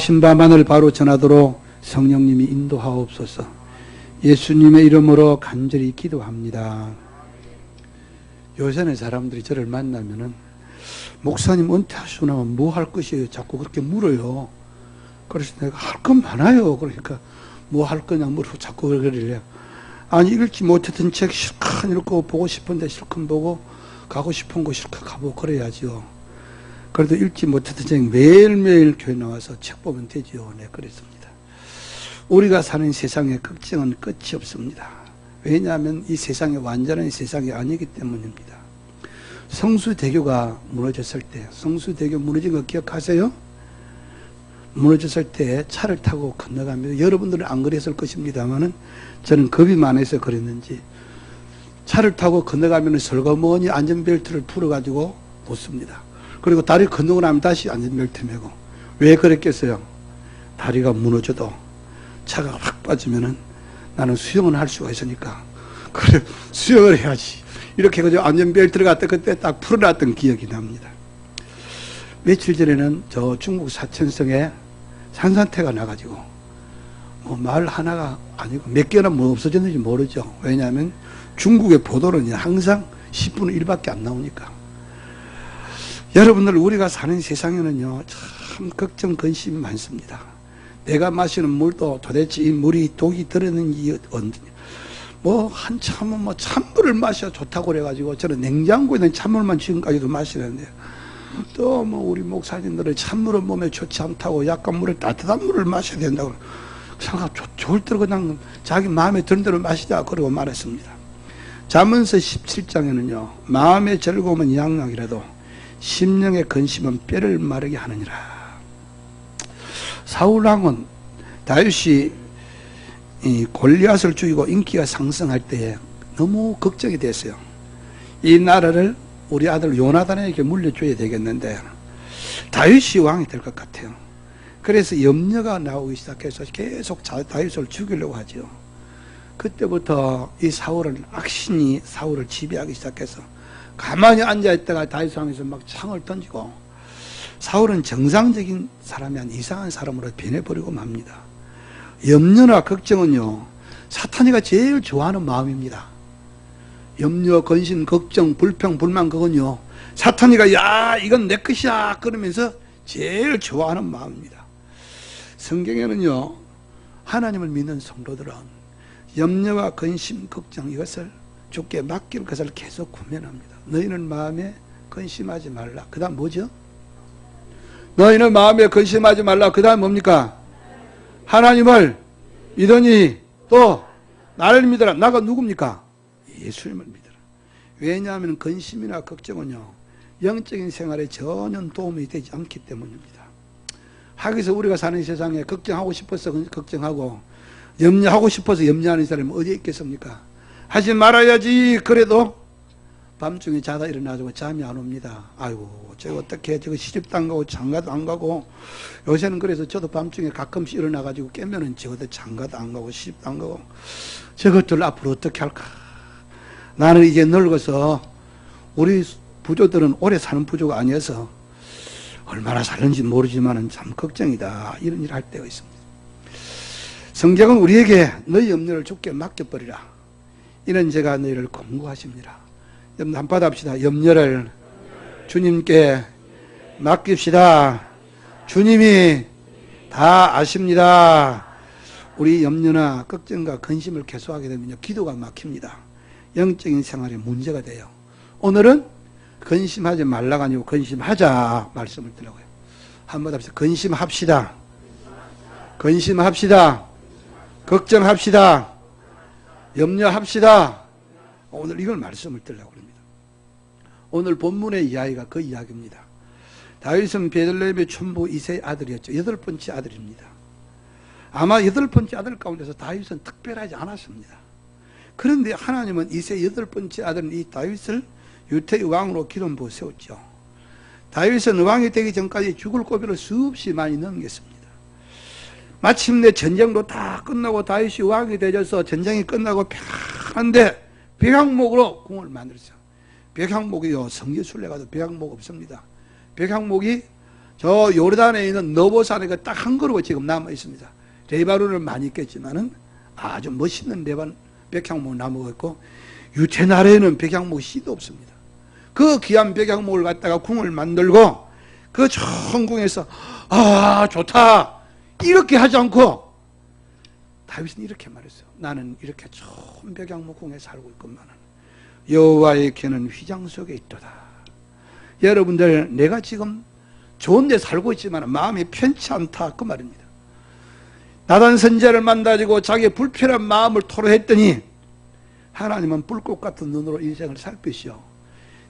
인도하신 바만을 바로 전하도록 성령님이 인도하옵소서. 예수님의 이름으로 간절히 기도합니다. 요새는 사람들이 저를 만나면은 목사님 은퇴하시고 나면 뭐 할 것이에요? 자꾸 그렇게 물어요. 그래서 내가 할 건 많아요. 그러니까 뭐 할 거냐 물어 자꾸 그러길래 아니 읽지 못했던 책 실컷 읽고 보고 싶은데 실컷 보고 가고 싶은 곳 실컷 가보고 그래야죠. 그래도 읽지 못했던 책 매일매일 교회 나와서 책 보면 되지요. 네, 그랬습니다. 우리가 사는 세상의 걱정은 끝이 없습니다. 왜냐하면 이 세상이 완전한 세상이 아니기 때문입니다. 성수대교가 무너졌을 때, 성수대교 무너진 거 기억하세요? 무너졌을 때 차를 타고 건너가면 여러분들은 안 그랬을 것입니다만은 저는 겁이 많아서 그랬는지 차를 타고 건너가면 설거머니 안전벨트를 풀어가지고 놓습니다. 그리고 다리 건너고 나면 다시 안전 벨트 매고 왜 그랬겠어요? 다리가 무너져도 차가 확 빠지면은 나는 수영을 할 수가 있으니까 그래 수영을 해야지 이렇게 해가지고 안전벨트를 갖다 그때 딱 풀어놨던 기억이 납니다. 며칠 전에는 저 중국 사천성에 산사태가 나가지고 뭐말 하나가 아니고 몇 개나 뭐 없어졌는지 모르죠. 왜냐하면 중국의 보도는 항상 10분의 1밖에 안 나오니까. 여러분들 우리가 사는 세상에는요 참 걱정 근심이 많습니다. 내가 마시는 물도 도대체 이 물이 독이 들었는지 뭐 한참은 뭐 찬물을 마셔 좋다고 그래가지고 저는 냉장고에 있는 찬물만 지금까지도 마시는데 또 뭐 우리 목사님들은 찬물은 몸에 좋지 않다고 약간 물에 따뜻한 물을 마셔야 된다고 생각 좋을 대로 그냥 자기 마음에 드는 대로 마시자 그러고 말했습니다. 잠언서 17장에는요 마음의 즐거움은 양락이라도 심령의 근심은 뼈를 마르게 하느니라. 사울 왕은 다윗이 이 골리앗을 죽이고 인기가 상승할 때에 너무 걱정이 됐어요. 이 나라를 우리 아들 요나단에게 물려줘야 되겠는데 다윗이 왕이 될 것 같아요. 그래서 염려가 나오기 시작해서 계속 다윗을 죽이려고 하죠. 그때부터 이 사울은 악신이 사울을 지배하기 시작해서 가만히 앉아 있다가 다윗 왕에서 막 창을 던지고 사울은 정상적인 사람이 아닌 이상한 사람으로 변해버리고 맙니다. 염려나 걱정은요, 사탄이가 제일 좋아하는 마음입니다. 염려, 근심, 걱정, 불평, 불만, 그건요, 사탄이가, 야, 이건 내 것이야. 그러면서 제일 좋아하는 마음입니다. 성경에는요, 하나님을 믿는 성도들은 염려와 근심, 걱정 이것을 주께 맡길 것을 계속 구면합니다. 너희는 마음에 근심하지 말라. 그 다음 뭐죠? 너희는 마음에 근심하지 말라. 그 다음 뭡니까? 하나님을 믿으니 또 나를 믿어라. 나가 누굽니까? 예수님을 믿어라. 왜냐하면 근심이나 걱정은요, 영적인 생활에 전혀 도움이 되지 않기 때문입니다. 하기서 우리가 사는 세상에 걱정하고 싶어서 걱정하고 염려하고 싶어서 염려하는 사람이 어디 있겠습니까? 하지 말아야지. 그래도 밤중에 자다 일어나지고 잠이 안 옵니다. 아이고, 저 어떻게 저거 시집도 안 가고 장가도 안 가고 요새는 그래서 저도 밤중에 가끔씩 일어나가지고 깨면은 저것도 장가도 안 가고 시집도 안 가고 저것들 앞으로 어떻게 할까? 나는 이제 늙어서 우리 부조들은 오래 사는 부조가 아니어서 얼마나 살는지 모르지만은 참 걱정이다. 이런 일 할 때가 있습니다. 성경은 우리에게 너희 염려를 주께 맡겨버리라. 이런 제가 너희를 공고하십니다. 여러분 한번 합시다. 염려를 주님께 맡깁시다. 주님이 다 아십니다. 우리 염려나 걱정과 근심을 계속하게 되면요. 기도가 막힙니다. 영적인 생활에 문제가 돼요. 오늘은 근심하지 말라가 아니고 근심하자 말씀을 드려고요. 한번 합시다. 근심합시다. 근심합시다. 걱정합시다. 염려합시다. 오늘 이걸 말씀을 드리려고 합니다. 오늘 본문의 이야기가 그 이야기입니다. 다윗은 베들레헴의 촌부 이세의 아들이었죠. 여덟 번째 아들입니다. 아마 여덟 번째 아들 가운데서 다윗은 특별하지 않았습니다. 그런데 하나님은 이세 여덟 번째 아들 이 다윗을 유태의 왕으로 기름 부어 세웠죠. 다윗은 왕이 되기 전까지 죽을 고비를 수없이 많이 넘겼습니다. 마침내 전쟁도 다 끝나고 다윗이 왕이 되어서 전쟁이 끝나고 평안한데 백향목으로 궁을 만들었어요. 백향목이요 성지순례 가도 백향목 없습니다. 백향목이 저 요르단에 있는 너보산에 딱 한 그루가 지금 남아 있습니다. 레바논을 많이 있겠지만은 아주 멋있는 레반 백향목 나무가 있고 유태 나라에는 백향목 씨도 없습니다. 그 귀한 백향목을 갖다가 궁을 만들고 그 천궁에서 아 좋다 이렇게 하지 않고 다윗은 이렇게 말했어요. 나는 이렇게 좋은 백향목 궁에 살고 있건만은 여호와의 궤는 휘장 속에 있도다. 여러분들 내가 지금 좋은 데 살고 있지만 마음이 편치 않다 그 말입니다. 나단 선자를 만나지고 자기의 불편한 마음을 토로했더니 하나님은 불꽃 같은 눈으로 인생을 살피시오.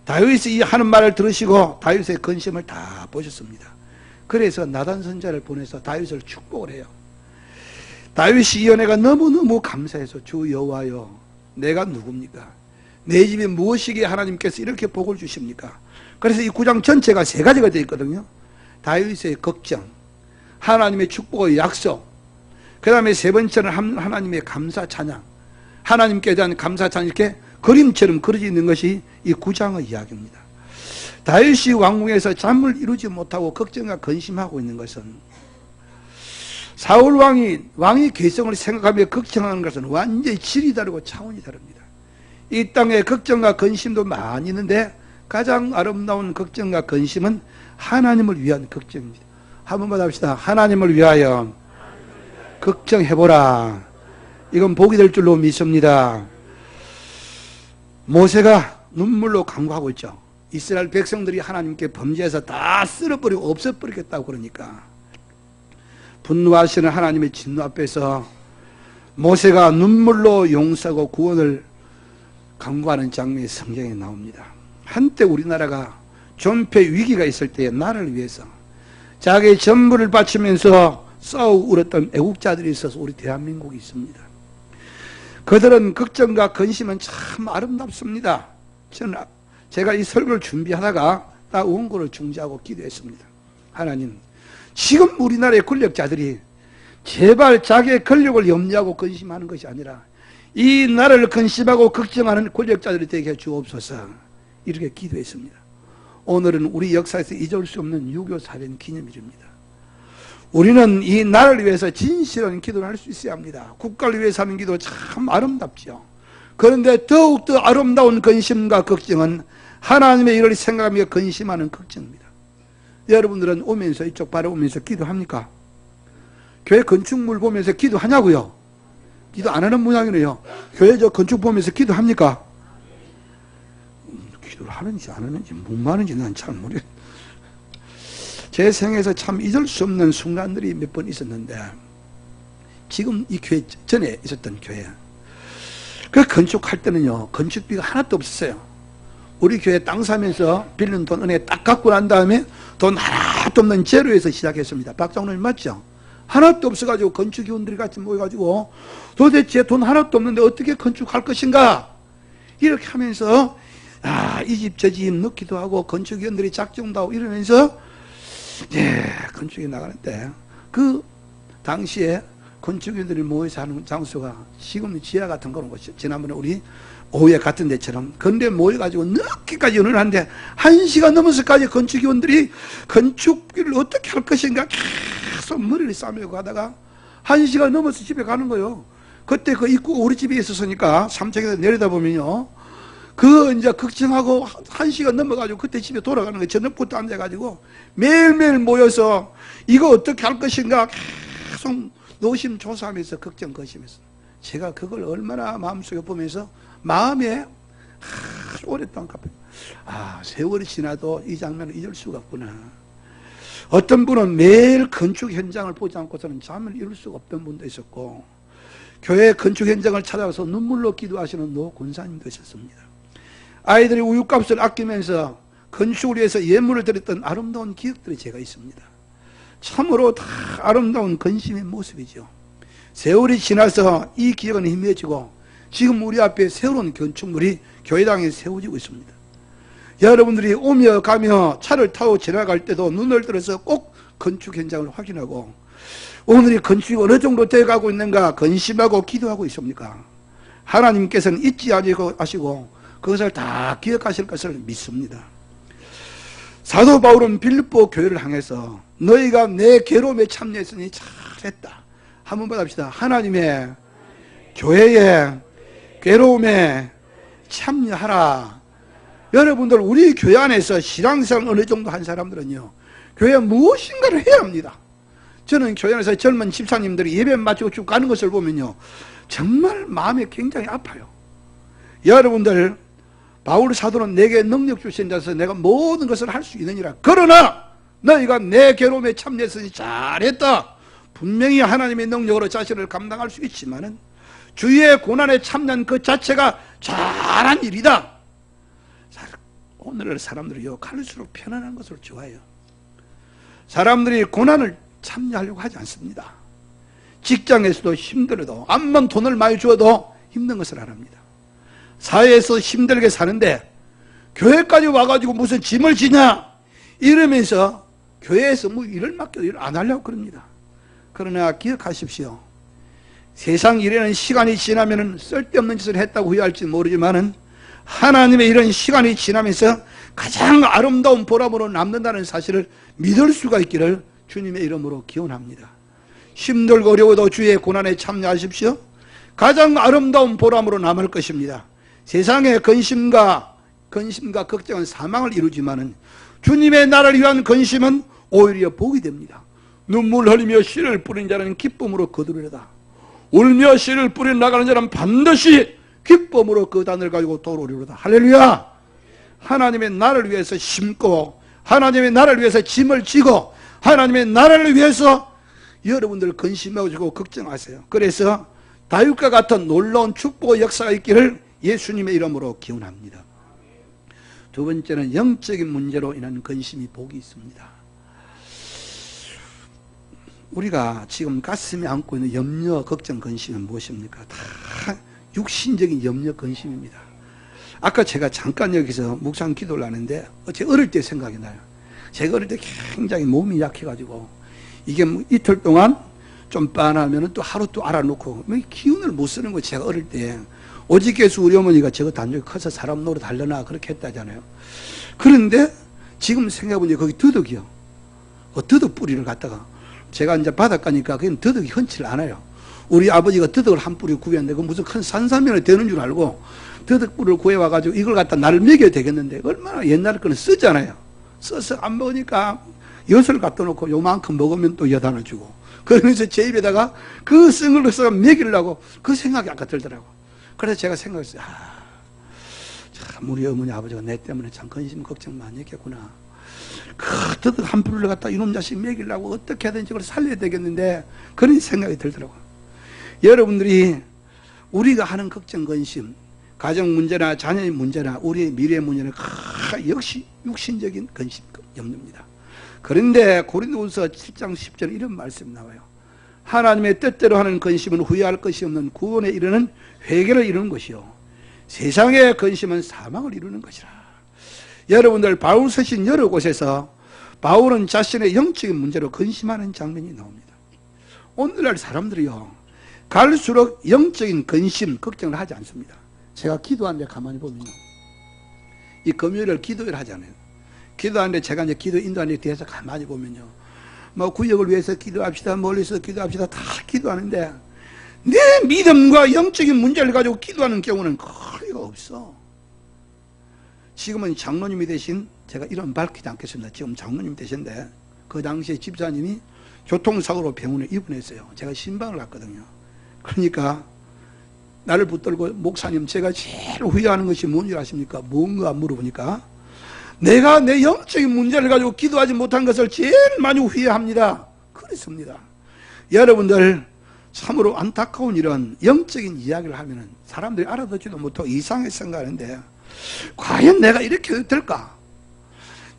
다윗이 이 하는 말을 들으시고 다윗의 근심을 다 보셨습니다. 그래서 나단 선자를 보내서 다윗을 축복을 해요. 다윗이 이 연애가 너무너무 감사해서 주 여호와여 내가 누굽니까? 내 집에 무엇이기에 하나님께서 이렇게 복을 주십니까? 그래서 이 구장 전체가 세 가지가 되어 있거든요. 다윗의 걱정, 하나님의 축복의 약속, 그 다음에 세 번째는 하나님의 감사 찬양, 하나님께 대한 감사 찬양 이렇게 그림처럼 그려져 있는 것이 이 구장의 이야기입니다. 다윗이 왕궁에서 잠을 이루지 못하고 걱정과 근심하고 있는 것은 사울 왕이 왕의 개성을 생각하며 걱정하는 것은 완전히 질이 다르고 차원이 다릅니다. 이 땅에 걱정과 근심도 많이 있는데 가장 아름다운 걱정과 근심은 하나님을 위한 걱정입니다. 한 번만 합시다. 하나님을 위하여 걱정해보라. 이건 복이 될 줄로 믿습니다. 모세가 눈물로 강구하고 있죠. 이스라엘 백성들이 하나님께 범죄해서 다 쓸어버리고 없애버리겠다고 그러니까 분노하시는 하나님의 진노 앞에서 모세가 눈물로 용서하고 구원을 강구하는 장면이 성경에 나옵니다. 한때 우리나라가 존폐 위기가 있을 때에 나라를 위해서 자기의 전부를 바치면서 싸우고 울었던 애국자들이 있어서 우리 대한민국이 있습니다. 그들은 걱정과 근심은 참 아름답습니다. 저는 제가 이 설교를 준비하다가 딱 원고를 중지하고 기도했습니다. 하나님, 지금 우리나라의 권력자들이 제발 자기의 권력을 염려하고 근심하는 것이 아니라 이 나라를 근심하고 걱정하는 권력자들이 되게 주옵소서 이렇게 기도했습니다. 오늘은 우리 역사에서 잊을 수 없는 유교 살인 기념일입니다. 우리는 이 나라를 위해서 진실한 기도를 할 수 있어야 합니다. 국가를 위해서 하는 기도 참 아름답죠. 그런데 더욱더 아름다운 근심과 걱정은 하나님의 일을 생각하며 근심하는 걱정입니다. 여러분들은 오면서 이쪽 바라보면서 기도합니까? 교회 건축물 보면서 기도하냐고요? 기도 안 하는 모양이네요. 교회 저 건축 보면서 기도합니까? 기도를 하는지 안 하는지 목마는지 난 잘 모르겠. 제 생에서 참 잊을 수 없는 순간들이 몇 번 있었는데 지금 이 교회 전에 있었던 교회 그 건축할 때는요 건축비가 하나도 없었어요. 우리 교회 땅 사면서 빌린 돈 은혜 딱 갖고 난 다음에 돈 하나도 없는 제로에서 시작했습니다. 박장로님 맞죠? 하나도 없어가지고 건축위원들이 같이 모여가지고 도대체 돈 하나도 없는데 어떻게 건축할 것인가? 이렇게 하면서 아, 이 집 저 집 넣기도 하고 건축위원들이 작정도 하고 이러면서 예, 건축이 나가는데 그 당시에 건축위원들이 모여서 하는 장소가 지금 지하 같은 그런 곳이 지난번에 우리 오후에 같은 데처럼. 근데 모여가지고 늦게까지 연을 하는데 한 시간 넘어서까지 건축위원들이 건축비를 어떻게 할 것인가 계속 머리를 싸매고 가다가 한 시간 넘어서 집에 가는 거예요. 그때 그 입구가 우리 집에 있었으니까 3층에서 내려다보면요. 그 이제 걱정하고 한 시간 넘어가지고 그때 집에 돌아가는 거예요. 저녁부터 앉아가지고 매일매일 모여서 이거 어떻게 할 것인가 계속 노심조사하면서 걱정 거심했어. 제가 그걸 얼마나 마음속에 보면서 마음에 오랫동안 갚아. 아, 세월이 지나도 이 장면을 잊을 수가 없구나. 어떤 분은 매일 건축 현장을 보지 않고서는 잠을 이룰 수가 없던 분도 있었고, 교회 건축 현장을 찾아가서 눈물로 기도하시는 노 군사님도 있었습니다. 아이들이 우유값을 아끼면서 건축을 위해서 예물을 드렸던 아름다운 기억들이 제가 있습니다. 참으로 다 아름다운 건심의 모습이죠. 세월이 지나서 이 기억은 희미해지고 지금 우리 앞에 새로운 건축물이 교회당에 세워지고 있습니다. 여러분들이 오며 가며 차를 타고 지나갈 때도 눈을 들어서 꼭 건축 현장을 확인하고 오늘이 건축이 어느 정도 되어가고 있는가 건심하고 기도하고 있습니까? 하나님께서는 잊지 아니고 하시고 그것을 다 기억하실 것을 믿습니다. 사도 바울은 빌립보 교회를 향해서 너희가 내 괴로움에 참여했으니 잘했다. 한번 받합시다. 하나님의 교회에 괴로움에 참여하라. 여러분들 우리 교회 안에서 신앙생활 어느 정도 한 사람들은요. 교회 무엇인가를 해야 합니다. 저는 교회 안에서 젊은 집사님들이 예배 마치고 쭉 가는 것을 보면요. 정말 마음이 굉장히 아파요. 여러분들 바울 사도는 내게 능력 주신 자서 내가 모든 것을 할 수 있느니라. 그러나 너희가 내 괴로움에 참여했으니 잘했다. 분명히 하나님의 능력으로 자신을 감당할 수 있지만은 주의 고난에 참여한 그 자체가 잘한 일이다. 오늘날 사람들이요 갈수록 편안한 것을 좋아해요. 사람들이 고난을 참여하려고 하지 않습니다. 직장에서도 힘들어도 암만 돈을 많이 주어도 힘든 것을 안 합니다. 사회에서 힘들게 사는데 교회까지 와가지고 무슨 짐을 지냐 이러면서 교회에서 뭐 일을 맡겨도 일을 안 하려고 그럽니다. 그러나 기억하십시오. 세상 일에는 시간이 지나면 쓸데없는 짓을 했다고 후회할지 모르지만은 하나님의 이런 시간이 지나면서 가장 아름다운 보람으로 남는다는 사실을 믿을 수가 있기를 주님의 이름으로 기원합니다. 힘들고 어려워도 주의 고난에 참여하십시오. 가장 아름다운 보람으로 남을 것입니다. 세상의 근심과 근심과 걱정은 사망을 이루지만은 주님의 나라를 위한 근심은 오히려 복이 됩니다. 눈물 흘리며 씨를 뿌린 자는 기쁨으로 거두리다. 울며 씨를 뿌려 나가는 자는 반드시 기쁨으로 그 단을 가지고 돌아오리로다. 할렐루야! 하나님의 나를 위해서 심고 하나님의 나를 위해서 짐을 지고 하나님의 나라를 위해서 여러분들 근심하고 걱정하세요. 그래서 다윗과 같은 놀라운 축복 역사가 있기를 예수님의 이름으로 기원합니다. 두 번째는 영적인 문제로 인한 근심이 복이 있습니다. 우리가 지금 가슴에 안고 있는 염려, 걱정, 근심은 무엇입니까? 다 육신적인 염려, 근심입니다. 아까 제가 잠깐 여기서 묵상 기도를 하는데 제 어릴 때 생각이 나요. 제가 어릴 때 굉장히 몸이 약해가지고 이게 뭐 이틀 동안 좀 빤하면 또 하루 또 알아놓고 뭐 기운을 못 쓰는 거 제가 어릴 때 오직께서 우리 어머니가 저거 단종이 커서 사람 노릇 하려나 그렇게 했다잖아요. 그런데 지금 생각해보니 거기 더덕이요. 그 더덕 뿌리를 갖다가 제가 이제 바닷가니까 그건 더덕이 흔치를 않아요. 우리 아버지가 더덕을 한 뿌리 구했는데 그 무슨 큰 산사면을 되는 줄 알고 더덕 뿌리를 구해와가지고 이걸 갖다 나를 먹여야 되겠는데 얼마나 옛날 거는 쓰잖아요. 써서 안 먹으니까 엿을 갖다 놓고 요만큼 먹으면 또 엿 하나 주고 그러면서 제 입에다가 그 쓴걸 써서 먹이려고 그 생각이 아까 들더라고. 그래서 제가 생각했어요. 아, 참 우리 어머니 아버지가 내 때문에 참 근심 걱정 많이 했겠구나. 그 더덕 한 뿌리를 갖다 이놈 자식 먹이려고 어떻게 하든지 그걸 살려야 되겠는데 그런 생각이 들더라고요. 여러분들이 우리가 하는 걱정 근심 가정 문제나 자녀의 문제나 우리의 미래 문제는 역시 육신적인 근심 염려입니다. 그런데 고린도후서 7장 10절에 이런 말씀이 나와요. 하나님의 뜻대로 하는 근심은 후회할 것이 없는 구원에 이르는 회개를 이루는 것이요. 세상의 근심은 사망을 이루는 것이라. 여러분들 바울 서신 여러 곳에서 바울은 자신의 영적인 문제로 근심하는 장면이 나옵니다. 오늘날 사람들이요. 갈수록 영적인 근심, 걱정을 하지 않습니다. 제가 기도하는데 가만히 보면요. 이 금요일을 기도를 하잖아요. 기도하는데 제가 이제 기도 인도하는 데 뒤에서 가만히 보면요. 뭐 구역을 위해서 기도합시다. 멀리서 기도합시다. 다 기도하는데 내 믿음과 영적인 문제를 가지고 기도하는 경우는 거의 없어. 지금은 장로님이 되신 제가 이름 밝히지 않겠습니다. 지금 장로님 되신데 그 당시에 집사님이 교통사고로 병원에 입원했어요. 제가 신방을 갔거든요. 그러니까 나를 붙들고 목사님 제가 제일 후회하는 것이 뭔지 아십니까? 뭔가 물어보니까 내가 내 영적인 문제를 가지고 기도하지 못한 것을 제일 많이 후회합니다. 그렇습니다. 여러분들 참으로 안타까운 이런 영적인 이야기를 하면은 사람들이 알아듣지도 못하고 이상하게 생각하는데 과연 내가 이렇게 될까?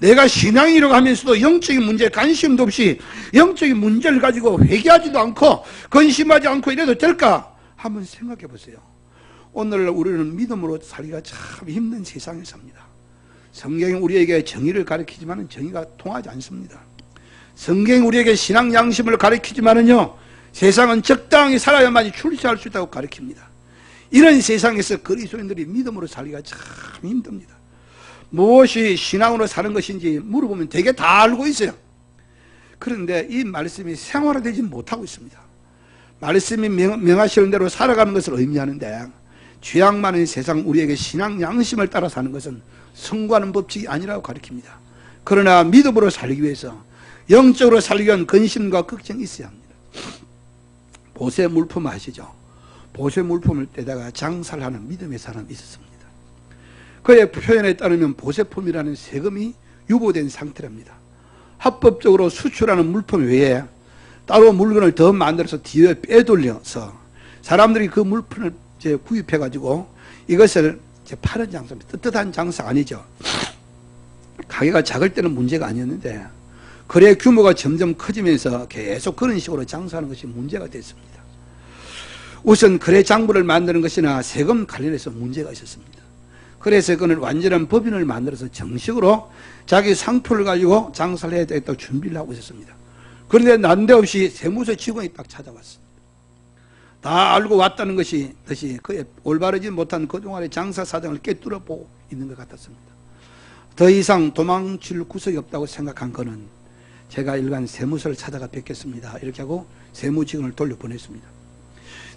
내가 신앙이라고 하면서도 영적인 문제에 관심도 없이 영적인 문제를 가지고 회개하지도 않고 근심하지 않고 이래도 될까? 한번 생각해 보세요. 오늘 우리는 믿음으로 살기가 참 힘든 세상에 삽니다. 성경이 우리에게 정의를 가르치지만 정의가 통하지 않습니다. 성경이 우리에게 신앙 양심을 가르치지만은요, 세상은 적당히 살아야만이 출세할 수 있다고 가르칩니다. 이런 세상에서 그리스도인들이 믿음으로 살기가 참 힘듭니다. 무엇이 신앙으로 사는 것인지 물어보면 되게 다 알고 있어요. 그런데 이 말씀이 생활화되지 못하고 있습니다. 말씀이 명, 명하시는 대로 살아가는 것을 의미하는데 죄악 많은 세상 우리에게 신앙 양심을 따라 사는 것은 성과하는 법칙이 아니라고 가르칩니다. 그러나 믿음으로 살기 위해서 영적으로 살기 위한 근심과 걱정이 있어야 합니다. 보세 물품 아시죠? 보세 물품을 떼다가 장사를 하는 믿음의 사람이 있었습니다. 그의 표현에 따르면 보세품이라는 세금이 유보된 상태랍니다. 합법적으로 수출하는 물품 외에 따로 물건을 더 만들어서 뒤에 빼돌려서 사람들이 그 물품을 이제 구입해 가지고 이것을 이제 파는 장사입니다. 떳떳한 장사 아니죠. 가게가 작을 때는 문제가 아니었는데 거래 규모가 점점 커지면서 계속 그런 식으로 장사하는 것이 문제가 됐습니다. 우선 거래 장부를 만드는 것이나 세금 관련해서 문제가 있었습니다. 그래서 그는 완전한 법인을 만들어서 정식으로 자기 상표를 가지고 장사를 해야 되겠다고 준비를 하고 있었습니다. 그런데 난데없이 세무서 직원이 딱 찾아왔습니다. 다 알고 왔다는 것이 듯이 그의 올바르지 못한 그동안의 장사 사정을 깨뚫어 보고 있는 것 같았습니다. 더 이상 도망칠 구석이 없다고 생각한 그는 제가 일간 세무서를 찾아가 뵙겠습니다. 이렇게 하고 세무 직원을 돌려보냈습니다.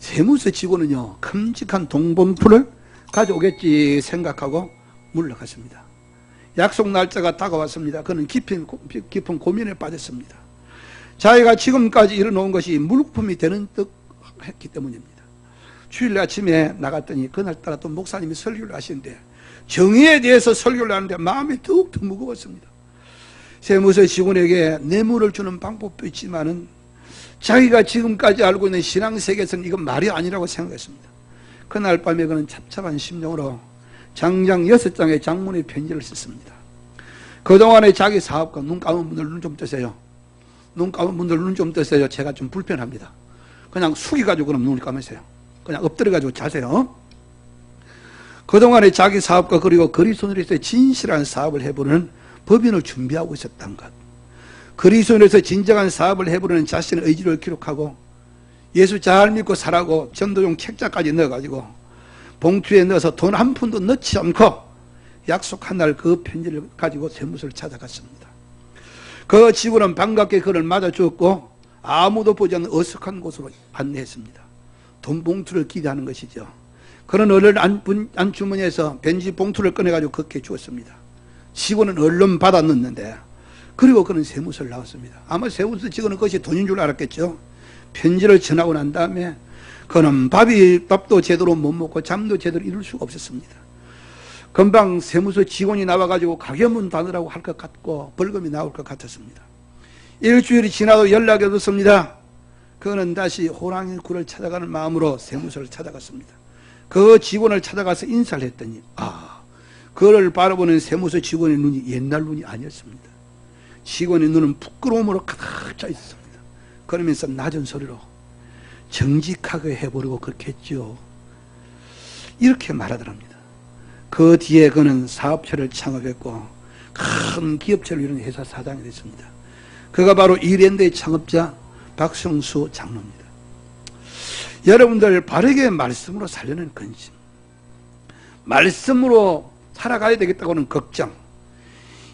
세무서 직원은요, 큼직한 동봉투를 가져오겠지 생각하고 물러갔습니다. 약속 날짜가 다가왔습니다. 그는 깊은, 깊은 고민에 빠졌습니다. 자기가 지금까지 이뤄놓은 것이 물품이 되는 듯 했기 때문입니다. 주일 아침에 나갔더니 그날따라 또 목사님이 설교를 하시는데 정의에 대해서 설교를 하는데 마음이 더욱더 무거웠습니다. 세무서 직원에게 뇌물을 주는 방법도 있지만은 자기가 지금까지 알고 있는 신앙 세계에서는 이건 말이 아니라고 생각했습니다. 그날 밤에 그는 잡잡한 심정으로 장장 여섯 장의 장문의 편지를 썼습니다. 그동안에 자기 사업과 눈 감은 분들 눈 좀 뜨세요. 눈 감은 분들 눈 좀 뜨세요. 제가 좀 불편합니다. 그냥 숙이가지고 그럼 눈을 감으세요. 그냥 엎드려가지고 자세요. 그동안에 자기 사업과 그리고 그리스도인에서 진실한 사업을 해보는 법인을 준비하고 있었던 것. 그리스도인에서 진정한 사업을 해보는 자신의 의지를 기록하고 예수 잘 믿고 살라고 전도용 책자까지 넣어가지고 봉투에 넣어서 돈 한 푼도 넣지 않고 약속한 날 그 편지를 가지고 세무서를 찾아갔습니다. 그 직원은 반갑게 그를 맞아주었고 아무도 보지 않는 어색한 곳으로 안내했습니다. 돈 봉투를 기대하는 것이죠. 그는 얼른 안, 안주머니에서 벤지 봉투를 꺼내가지고 그렇게 주었습니다. 직원은 얼른 받아 넣는데 그리고 그는 세무서를 나왔습니다. 아마 세무서 직원은 그것이 돈인 줄 알았겠죠. 편지를 전하고 난 다음에 그는 밥이 밥도 제대로 못 먹고 잠도 제대로 이룰 수가 없었습니다. 금방 세무서 직원이 나와가지고 가게 문 닫으라고 할 것 같고 벌금이 나올 것 같았습니다. 일주일이 지나도 연락이 없었습니다. 그는 다시 호랑이 굴을 찾아가는 마음으로 세무서를 찾아갔습니다. 그 직원을 찾아가서 인사를 했더니 아 그를 바라보는 세무서 직원의 눈이 옛날 눈이 아니었습니다. 직원의 눈은 부끄러움으로 가득 차 있었습니다. 그러면서 낮은 소리로 정직하게 해보려고 그렇게 했죠. 이렇게 말하더랍니다. 그 뒤에 그는 사업체를 창업했고 큰 기업체를 이룬 회사 사장이 됐습니다. 그가 바로 이랜드의 창업자 박성수 장로입니다. 여러분들 바르게 말씀으로 살려는 근심, 말씀으로 살아가야 되겠다고는 걱정,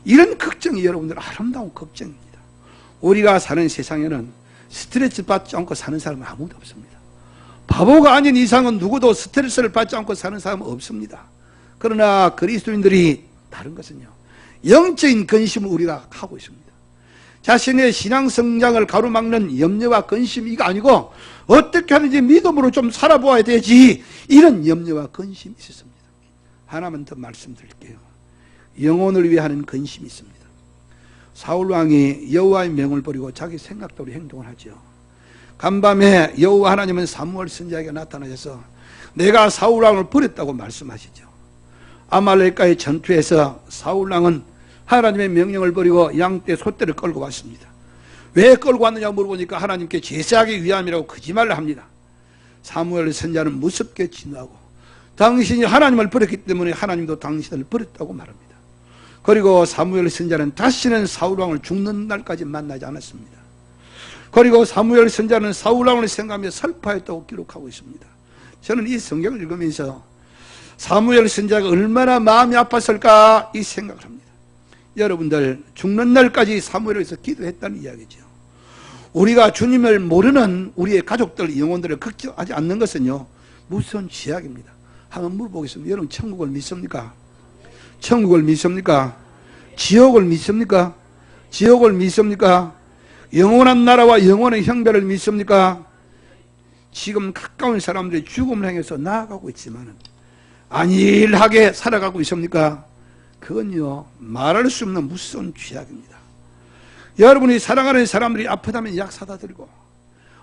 이런 걱정이 여러분들 아름다운 걱정입니다. 우리가 사는 세상에는 스트레스 받지 않고 사는 사람은 아무도 없습니다. 바보가 아닌 이상은 누구도 스트레스를 받지 않고 사는 사람은 없습니다. 그러나 그리스도인들이 다른 것은요. 영적인 근심을 우리가 하고 있습니다. 자신의 신앙 성장을 가로막는 염려와 근심 이 가 아니고 어떻게 하는지 믿음으로 좀 살아보아야 되지 이런 염려와 근심이 있었습니다. 하나만 더 말씀드릴게요. 영혼을 위해 하는 근심이 있습니다. 사울 왕이 여호와의 명을 버리고 자기 생각대로 행동을 하죠. 간밤에 여호와 하나님은 사무엘 선지자에게 나타나셔서 내가 사울 왕을 버렸다고 말씀하시죠. 아말렉과의 전투에서 사울 왕은 하나님의 명령을 버리고 양떼 소떼를 끌고 왔습니다. 왜 끌고 왔느냐 물어보니까 하나님께 제사하기 위함이라고 거짓말을 합니다. 사무엘 선자는 무섭게 진노하고 당신이 하나님을 버렸기 때문에 하나님도 당신을 버렸다고 말합니다. 그리고 사무엘 선자는 다시는 사울왕을 죽는 날까지 만나지 않았습니다. 그리고 사무엘 선자는 사울왕을 생각하며 설파했다고 기록하고 있습니다. 저는 이 성경을 읽으면서 사무엘 선자가 얼마나 마음이 아팠을까 이 생각을 합니다. 여러분들 죽는 날까지 사무엘에서 기도했다는 이야기죠. 우리가 주님을 모르는 우리의 가족들, 영혼들을 걱정하지 않는 것은요, 무슨 죄악입니다. 한번 물어보겠습니다. 여러분, 천국을 믿습니까? 천국을 믿습니까? 지옥을 믿습니까? 지옥을 믿습니까? 영원한 나라와 영원한 형배를 믿습니까? 지금 가까운 사람들이 죽음을 향해서 나아가고 있지만 안일하게 살아가고 있습니까? 그건요 말할 수 없는 무서운 죄악입니다. 여러분이 사랑하는 사람들이 아프다면 약 사다 드리고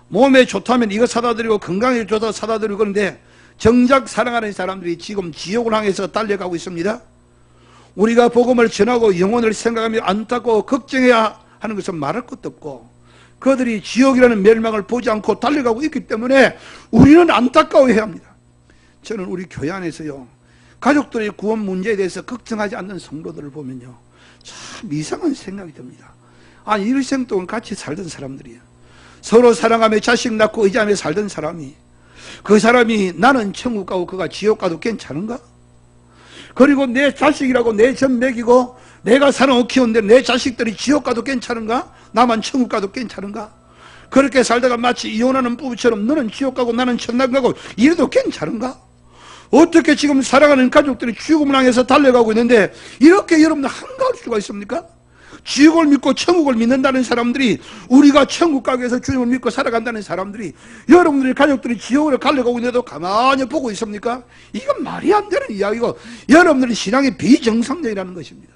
몸에 좋다면 이거 사다 드리고 건강에 좋다 사다 드리고 그런데 정작 사랑하는 사람들이 지금 지옥을 향해서 달려가고 있습니다. 우리가 복음을 전하고 영혼을 생각하며 안타고 걱정해야 하는 것은 말할 것도 없고 그들이 지옥이라는 멸망을 보지 않고 달려가고 있기 때문에 우리는 안타까워해야 합니다. 저는 우리 교회 안에서요 가족들의 구원 문제에 대해서 걱정하지 않는 성도들을 보면요 참 이상한 생각이 듭니다. 아니 일생 동안 같이 살던 사람들이에요. 서로 사랑하며 자식 낳고 의지하며 살던 사람이 그 사람이 나는 천국 가고 그가 지옥 가도 괜찮은가? 그리고 내 자식이라고 내전 먹이고 내가 사랑하고 키웠는데 내 자식들이 지옥 가도 괜찮은가? 나만 천국 가도 괜찮은가? 그렇게 살다가 마치 이혼하는 부부처럼 너는 지옥 가고 나는 천당 가고 이래도 괜찮은가? 어떻게 지금 사랑하는 가족들이 죽음을 향해서 달려가고 있는데 이렇게 여러분들 한가할 수가 있습니까? 지옥을 믿고 천국을 믿는다는 사람들이 우리가 천국 위해서 주님을 믿고 살아간다는 사람들이 여러분들의 가족들이 지옥으로 가려가고 있는데도 가만히 보고 있습니까? 이건 말이 안 되는 이야기고 여러분들의 신앙이 비정상적이라는 것입니다.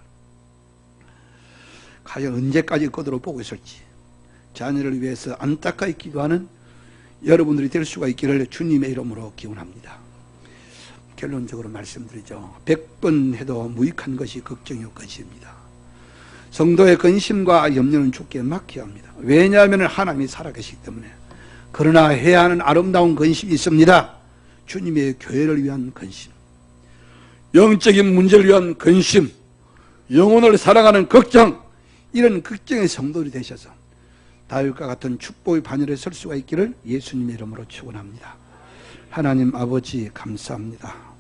과연 언제까지 그대로 보고 있을지 자녀를 위해서 안타까이 기도하는 여러분들이 될 수가 있기를 주님의 이름으로 기원합니다. 결론적으로 말씀드리죠. 100번 해도 무익한 것이 걱정이 없것입니다. 성도의 근심과 염려는 죽게 막혀야 합니다. 왜냐하면 하나님이 살아계시기 때문에. 그러나 해야 하는 아름다운 근심이 있습니다. 주님의 교회를 위한 근심. 영적인 문제를 위한 근심. 영혼을 사랑하는 걱정. 이런 걱정의 성도들이 되셔서 다윗과 같은 축복의 반열에 설 수가 있기를 예수님의 이름으로 축원합니다. 하나님 아버지 감사합니다.